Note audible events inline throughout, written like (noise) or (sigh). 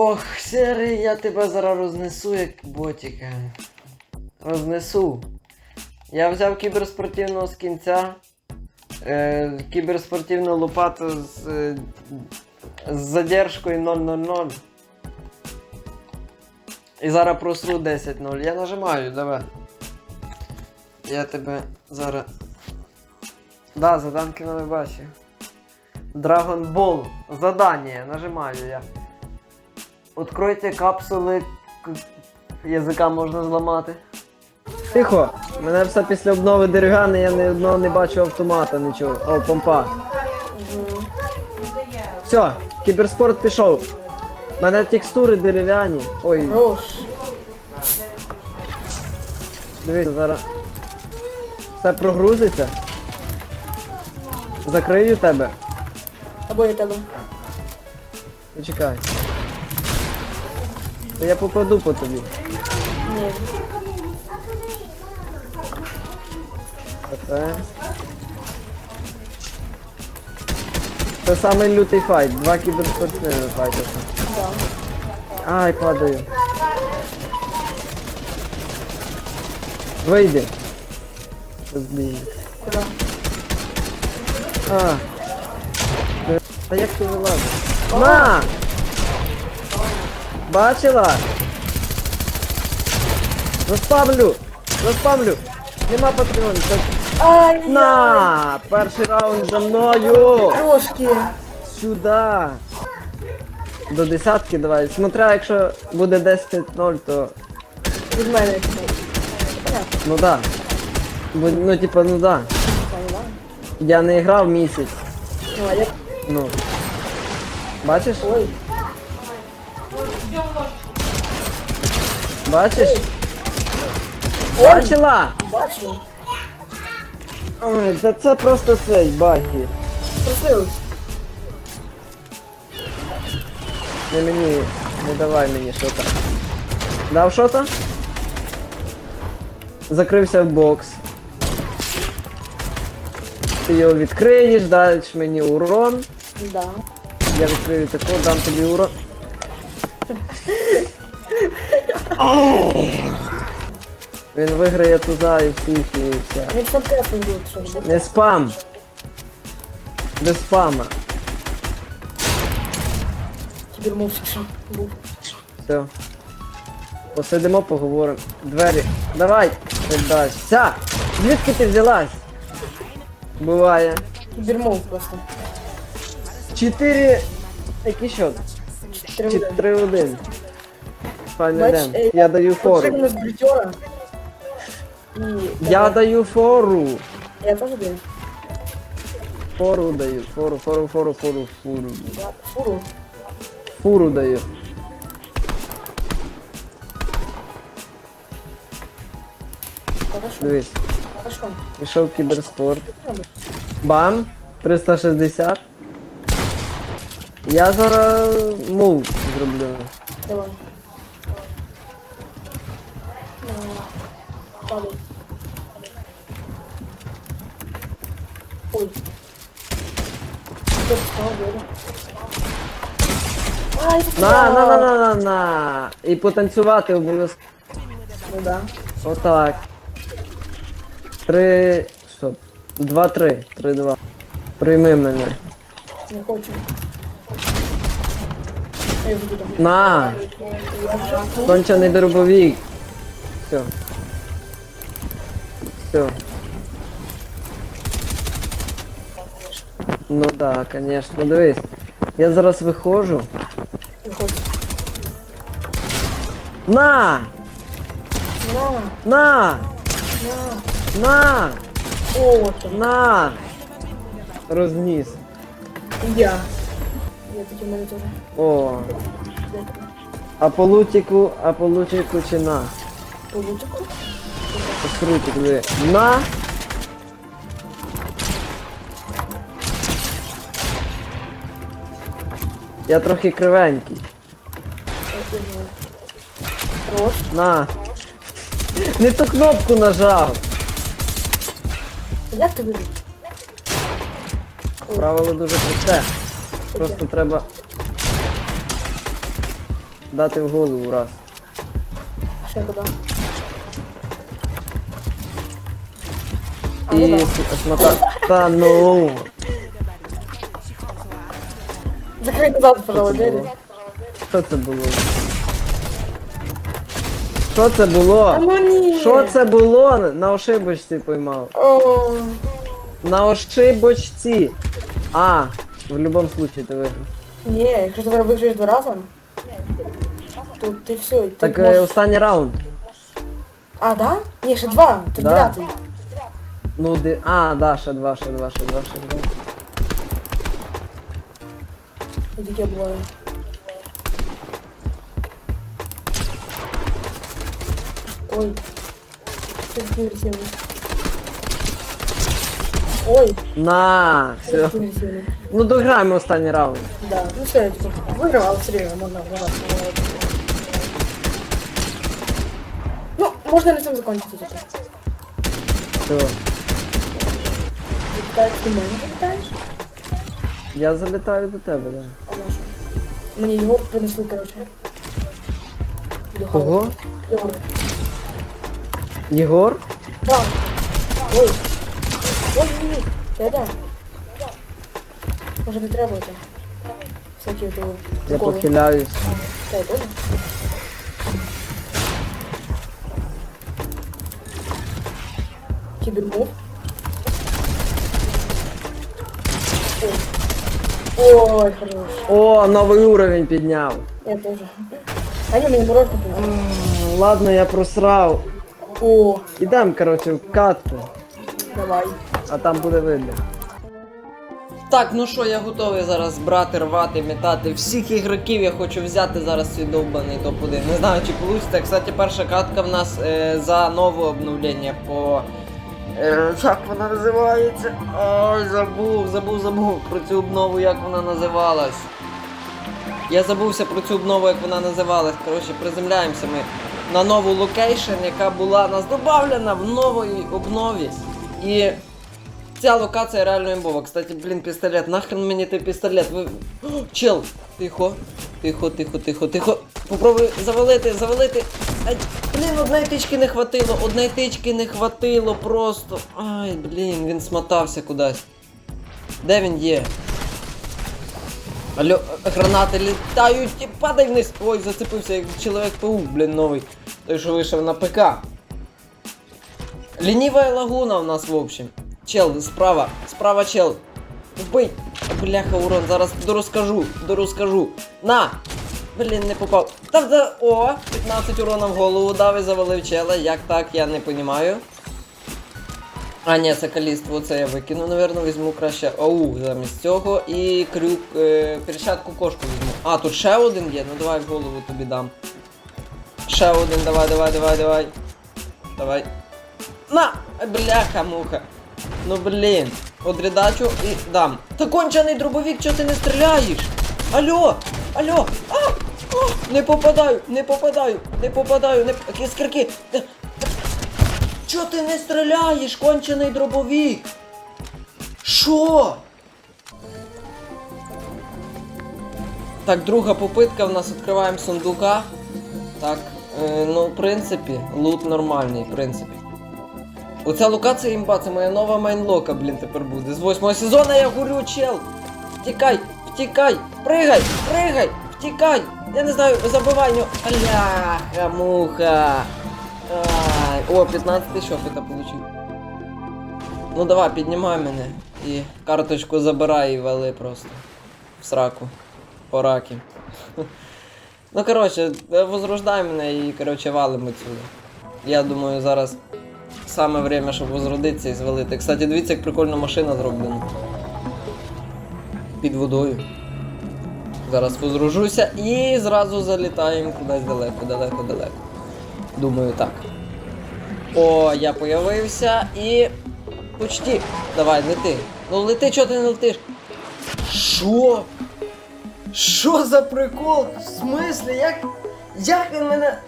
Ох, серий, я тебе зараз рознесу, як ботіка. Рознесу. Я взяв кіберспортивного з кінця. Е, кіберспортивну лопату з, е, з задержкою 000. І зараз просру 10-0. Я нажимаю, давай. Я тебе зараз. Да, заданки на бачив. Dragon Ball. Задание. Нажимаю я. Откройте капсули. к- Язика можна зламати. Тихо! Мене все після обнови дерегани, я ні одного не бачу автомата, нічого. О, помпа. Все, кіберспорт пішов. У мене текстури дерев'яні. Ой, дивіться, зараз. Все прогрузиться. Закрию тебе. Або я тебе. Почекай. Та я попаду по тобі. Ні. Оце. Це самий лютий файт. Два кіберспортсмени файтяться. Да. Ай, падаю. Вийди. Збій. Куди? А. Та як ти вилазиш? На! Бачила? Розпамлю! Розпамлю! Нема патронів. Ай, На! Перший раунд за мною! Трошки. Сюда! До десятки давай. Смотря, якщо буде 10-0, то. Від мене. Ну да. Бу- Ну типа, ну да. Я не грав місяць. Ну, а я... Ну. Бачиш? Ой. Бачиш? Бачила? Бачу. Ой, та це просто цей баги. Просив. Не мені. Не давай мені що то. Дав що то? Закрився в бокс. Ти його відкриєш, даш мені урон. Да. Я відкрию таку, дам тобі урон. Він виграє туза і всіх і все. Він сам тесно буде, що. Не спам. Без спама. Кібермовчик що був. Все. Посидимо, поговоримо. Двері. Давай! Віддасться! Звідки ти взялась? Буває. Кібермов просто. Чотири. Який счет? Три Чи години. 3-1. Файний Бач, дем. е, Я даю фору. Особливо з бритьора. І... Я даю фору. Я теж даю. Фору даю. Фору, фору, фору, фору, фуру. Да. Фуру. Фуру даю. Хорошо. Дивись. Хорошо. Пішов кіберспорт. Бам! 360. Я зараз мув зроблю. Давай. Падай. Ой. На, на, на, на, на, на. І потанцювати обов'язково. Ну да. Отак. Три. Стоп. Два-три. Три-два. Прийми мене. Не хочу. На! Кончений дробовик. Все. Все. Ну да, конечно. Дивись. Я зараз виходжу. На! На, На! на. На! О. На! Розніс. Я. Я таки мене. О. А по лутику, а по лутику чи на? По лутику? Скрутик, диви. На! Я трохи кривенький. На! Не ту кнопку нажав! Як ти? Правило дуже просте. Просто треба. дати в голову раз. Ще куди? А, І ну да. с- смота. Та ну. Закрий назад, Що пожалуй, це двері. було? Що це було? Що це було? А ну ні. Що це було? На ошибочці поймав. О, На ошибочці. А, в будь-якому случае ти виграв. ні, якщо ти зараз виграєш два рази, то ти все, ти Так е, можеш... останній раунд. А, да? Ні, ще два, ти Да. дев'ятий. Ну, ди... А, да, ще два, ще два, ще два, ще два. І таке буває. Ой. Ти такий агресивний. Ой, На, ти все. такий агресивний. Ну дограємо останній раунд. Да, ну все, я типа виграв, але все рівно можна виграти. Ну, можна на цьому закончити типа. Все. Ти ти мене питаєш? Я залітаю до тебе, да. А на що? Мені його принесли, коротше. Його. Кого? Його. Єгор? Да. Ой. Ой, ні, ні. Ти де? Може не треба це? Всякі от його Я приколи. похиляюсь. Та, я понял. Кибермов. Ой. Хорош. О, новий уровень підняв. Я тоже. А не, мне мурашки тут. М, Ладно, я просрав. О, Ідем, коротше, в катку, давай. а там буде видно. Так, ну що, я готовий зараз брати, рвати, метати. Всіх ігроків я хочу взяти зараз свій довбаний топ-1. Не знаю, чи вийде. Кстати, перша катка в нас е, за нове обновлення по. Е, як вона називається? Ой, забув, забув, забув про цю обнову, як вона називалась. Я забувся про цю обнову, як вона називалась. Коротше, приземляємося ми на нову локейшн, яка була нас додавлена в новій обнові. І ця локація реально імбова. Кстати, блін, пістолет. Нахрен мені той пістолет. Ви... Чел! Тихо, тихо, тихо, тихо, тихо. Попробуй завалити, завалити. Ай, блін, одної тички не хватило, одної тички не хватило просто. Ай, блін, він смотався кудись. Де він є? Алло, гранати літають падай вниз. Ой, зацепився як чоловік паук, блін, новий. Той, що вийшов на ПК. Лінівая лагуна у нас, в общем. Чел, справа, справа чел. Вбий. Бляха, урон, зараз дорозкажу, дорозкажу. На! Блін, не попав. Та да, о, 15 урона в голову дав і завалив чела. Як так, я не понімаю. А, ні, це каліство, це я викину, напевно, візьму краще ау замість цього і крюк, е, перчатку кошку візьму. А, тут ще один є, ну давай в голову тобі дам. Ще один, давай, давай, давай, давай. Давай. На! Бляха, муха. Ну блін. Одрідачу і дам. Та кончений дробовик, чого ти не стріляєш? Алло! Алло! А! А! Не попадаю, не попадаю, не попадаю, не! Та- та- ти не стріляєш, кончений дробовик? Що? Так, друга попитка, в нас відкриваємо сундука. Так, е, ну, в принципі, лут нормальний, в принципі. Оця локація імба, це моя нова мейнлока, блін, тепер буде. З восьмого сезону я горю, чел! Втікай, втікай, пригай, пригай, втікай! Я не знаю, забивай нього. Аляха, муха. Ай, о, 15 тисяч опита получив. Ну давай, піднімай мене. І карточку забирай і вали просто. В сраку. По раки. (laughs) Ну, коротше, возрождай мене і, коротше, валимо сюди. Я думаю, зараз саме время, щоб возродитися і звалити. Кстати, дивіться, як прикольна машина зроблена. Під водою. Зараз возрожуся і зразу залітаємо кудись далеко, далеко, далеко. Думаю, так. О, я появився і. Почти. Давай, лети. Ну лети, чого ти не летиш? Що? Що за прикол? В смислі? Як. Як він мене.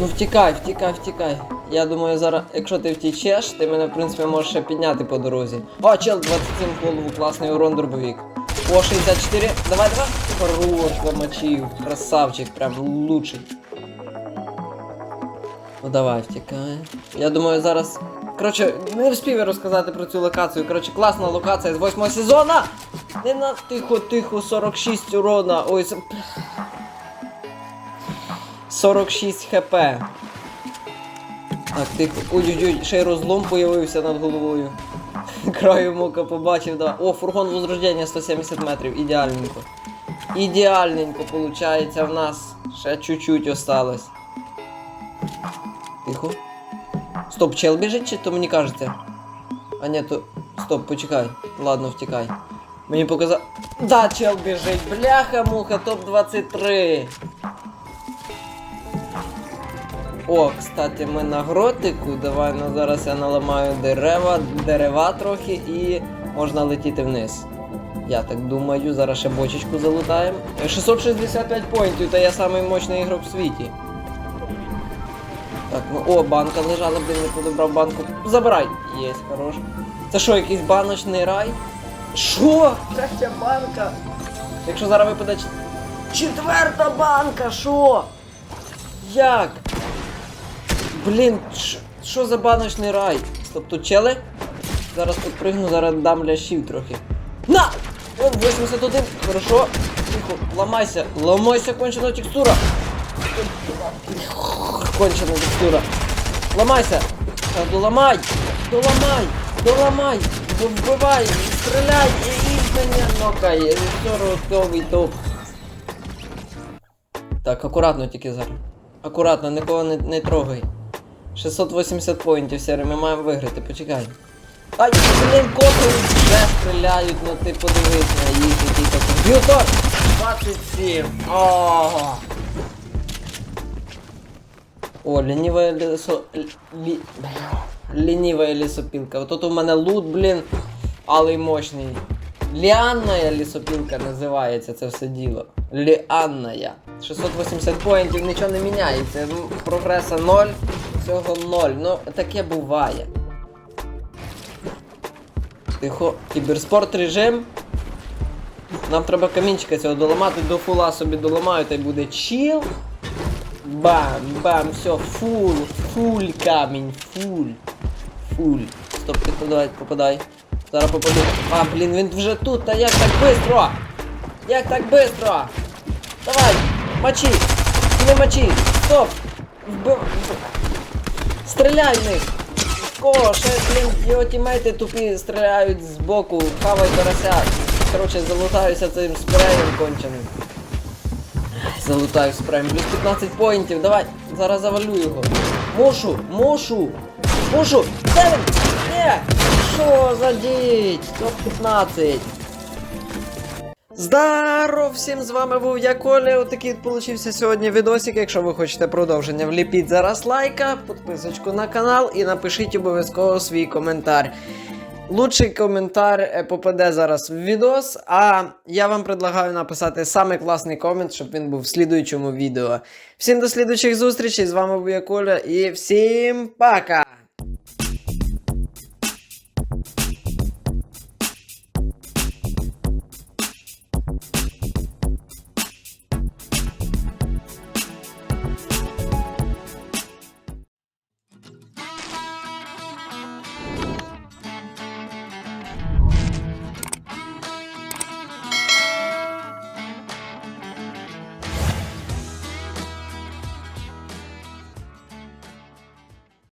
Ну втікай, втікай, втікай. Я думаю, зараз, якщо ти втічеш, ти мене, в принципі, можеш ще підняти по дорозі. О, чел 27 в голову, класний урон дробовик. О, 64. Давай, давай. Хорош, замочив. Красавчик, прям лучший. Ну давай, втікай. Я думаю, зараз. Коротше, не встиг розказати про цю локацію. Коротше, класна локація з восьмого сезона. Не на тихо, тихо, 46 урона. Ой, с- 46 хп. Так, тихо. Ой-ой-ой, ще й розлом появився над головою. (laughs) Краю мука побачив, да. О, фургон возрождення 170 метрів. Ідеальненько. Ідеальненько виходить в нас. Ще чуть-чуть осталось. Тихо. Стоп, чел біжить, чи то мені кажеться? А ні, то. Стоп, почекай. Ладно, втікай. Мені показав. Да, чел біжить. Бляха, муха, топ-23. О, кстати, ми на гротику. Давай ну, зараз я наламаю дерева, дерева трохи і можна летіти вниз. Я так думаю, зараз ще бочечку залутаємо. Е, 665 поінтів, та я самий мощний ігрок в світі. Так, ну о, банка лежала, блін, не подобрав банку. Забирай! Єсть, хорош. Це що, якийсь баночний рай? Що? Третя банка! Якщо зараз випаде четверта банка, що? Як? Блін, що за баночний рай? Тут чели? Зараз підпригну, зараз дам лящів трохи. На! О, 81, хорошо. Тихо, ламайся, ламайся, кончена текстура. Кончена текстура. Ламайся! Доламай! Доламай! Доламай! Вбивай! Стріляй! І мене нокає! Сороковий топ. Так, акуратно тільки зараз. Акуратно, нікого не, не трогай. 680 поінтів, сері, ми маємо виграти, почекай. Ай, блін, копають, вже стріляють, ну ти подивись на їх, який такий. Б'ютор! 27! Ого! О, лінівая лісо... Лі... Лінівая лісопілка. От тут у мене лут, блін, але й мощний. Ліанная лісопілка називається це все діло. Ліанная. 680 поінтів, нічого не міняється. Прогреса 0, всього 0. Ну, таке буває. Тихо, кіберспорт режим. Нам треба камінчика цього доламати, до фула собі доламаю, та й буде чіл. Бам, бам, все, фул, фуль камінь, фуль. Фуль. Стоп, ти попадай, попадай. Зараз попаду. А, блін, він вже тут, та як так бистро? Як так бистро? Давай, мочи! Не мочи! Стоп! Вбив... Стріляй в них! Кого? Ще, блін, його тімейти тупі стріляють з хавай карася. Коротше, залутаюся цим спреєм конченим. Залутаю спреєм. Плюс 15 поінтів, давай, зараз завалю його. Мушу, мушу, мушу! Де він? Ні! Що за діть? Топ 15. Здаров! Всім з вами був я Коля. Отакий от получився сьогодні відосик. Якщо ви хочете продовження, вліпіть зараз лайка, підписочку на канал і напишіть обов'язково свій коментар. Лучший коментар е, попаде зараз в відос, а я вам предлагаю написати самий класний комент, щоб він був в слідуючому відео. Всім до слідуючих зустрічей. З вами був я Коля і всім пока!